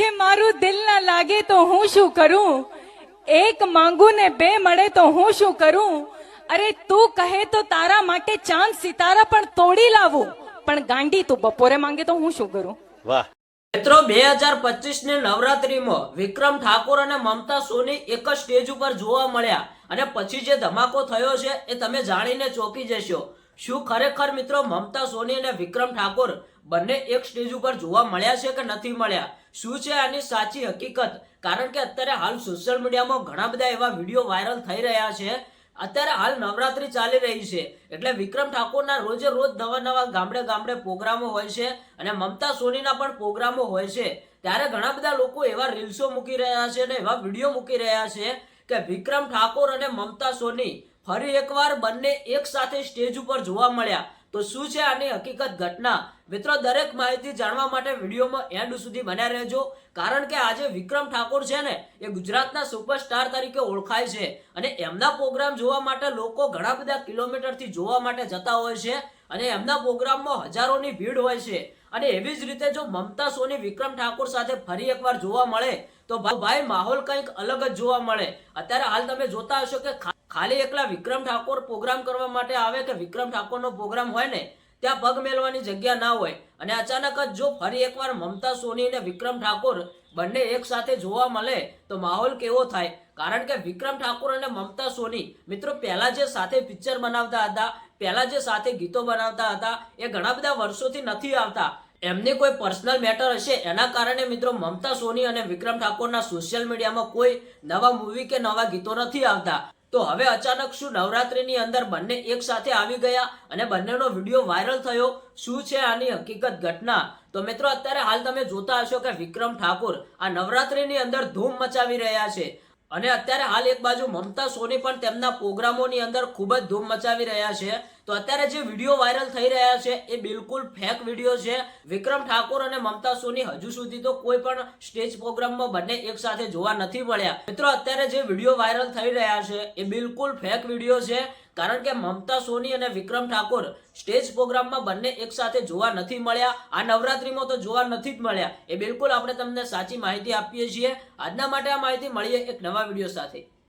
કે મારું દિલ ના લાગે તો હું શું કરું? એક માંગુ ને બે મળે તો હું શું કરું? અરે તું કહે તો તારા માટે ચાંદ સિતારા પણ તોડી લાવું. પણ ગાંડી તું બપોરે માંગે તો હું શું કરું? વાહ. મિત્રો બે હજાર પચીસની નવરાત્રીમાં વિક્રમ ઠાકોર અને મમતા સોની એક જ સ્ટેજ ઉપર જોવા મળ્યા. અને પછી જે ધમાકો થયો છે એ તમે જાણીને ચોંકી જશો. શું ખરેખર મિત્રો મમતા, સોની અને વિક્રમ ઠાકોર બંને એક સ્ટેજ ઉપર જોવા મળ્યા છે કે નથી મળ્યા? શું છે આની સાચી હકીકત? કારણ કે અત્યારે હાલ સોશિયલ મીડિયામાં ઘણા બધા એવા વીડિયો વાયરલ થઈ રહ્યા છે. અત્યારે હાલ નવરાત્રી ચાલી રહી છે. એટલે વિક્રમ ઠાકોરના રોજે રોજ નવા નવા ગામડે ગામડે પ્રોગ્રામો હોય છે અને મમતા, સોનીના પણ પ્રોગ્રામો હોય છે. ત્યારે ઘણા બધા લોકો એવા રીલ્સો મૂકી રહ્યા છે અને એવા વીડિયો મૂકી રહ્યા છે કે વિક્રમ ઠાકોર અને મમતા, સોની ફરી એકવાર બંને એક સાથે સ્ટેજ ઉપર જોવા મળ્યા. તો શું છે આની હકીકત ઘટના? મિત્રો, દરેક માહિતી જાણવા માટે વિડીયોમાં એન્ડ સુધી બન્યા રહેજો. કારણ કે આજે વિક્રમ ઠાકોર છે ને, એ ગુજરાતના સુપરસ્ટાર તરીકે ઓળખાય છે. અને એમના પ્રોગ્રામ જોવા માટે લોકો ઘણા બધા કિલોમીટરથી જોવા માટે જતા હોય છે અને એમના પ્રોગ્રામમાં હજારોની ભીડ હોય છે. અને એવી જ રીતે જો મમતા સોની વિક્રમ ઠાકોર સાથે ફરી એકવાર જોવા મળે, તો ભાઈ માહોલ કંઈક અલગ જ જોવા મળે. અત્યારે હાલ તમે જોતા હશો કે ખાલી એકલા વિક્રમ ઠાકોર પ્રોગ્રામ કરવા માટે આવે કે વિક્રમ ઠાકોરનો પ્રોગ્રામ હોય ને, ત્યાં પગ મેલવાની જગ્યા ના હોય. અને અચાનક જ જો ફરી એકવાર મમતા સોની અને વિક્રમ ઠાકોર બંને એક સાથે જોવા મળે, તો માહોલ કેવો થાય? કારણ કે વિક્રમ ઠાકોર અને મમતા સોની મિત્રો પહેલા જે સાથે પિક્ચર બનાવતા હતા, પહેલા જે સાથે ગીતો બનાવતા હતા, એ ઘણા બધા વર્ષોથી નથી આવતા. એમની કોઈ પર્સનલ મેટર હશે? એના કારણે મિત્રો મમતા સોની અને વિક્રમ ઠાકોરના સોશિયલ મીડિયામાં કોઈ નવા મૂવી કે નવા ગીતો નથી આવતા. તો હવે અચાનક શું નવરાત્રીની અંદર બંને એક સાથે આવી ગયા અને બંનેનો વીડિયો વાયરલ થયો? શું છે આની હકીકત ઘટના? તો મિત્રો, અત્યારે હાલ તમે જોતા હશો કે વિક્રમ ઠાકોર આ નવરાત્રીની અંદર ધૂમ મચાવી રહ્યા છે. અને અત્યારે હાલ એક બાજુ મમતા, સોની પણ તેમના પ્રોગ્રામોની અંદર ખૂબ જ ધૂમ મચાવી રહ્યા છે. તો અત્યારે જે વીડિયો વાયરલ થઈ રહ્યા છે, એ બિલકુલ ફેક વીડિયો છે. વિક્રમ ઠાકોર અને મમતા, સોની હજુ સુધી તો કોઈ પણ સ્ટેજ પ્રોગ્રામમાં બંને એક સાથે જોવા નથી મળ્યા. મિત્રો, અત્યારે જે વીડિયો વાયરલ થઈ રહ્યા છે, એ બિલકુલ ફેક વીડિયો છે. કારણ કે મમતા, સોની અને વિક્રમ ઠાકોર સ્ટેજ પ્રોગ્રામમાં બંને એક સાથે જોવા નથી મળ્યા. આ નવરાત્રીમાં તો જોવા નથી જ મળ્યા. એ બિલકુલ આપણે તમને સાચી માહિતી આપીએ છીએ. આજના માટે આ માહિતી મળીએ એક નવા વીડિયો સાથે.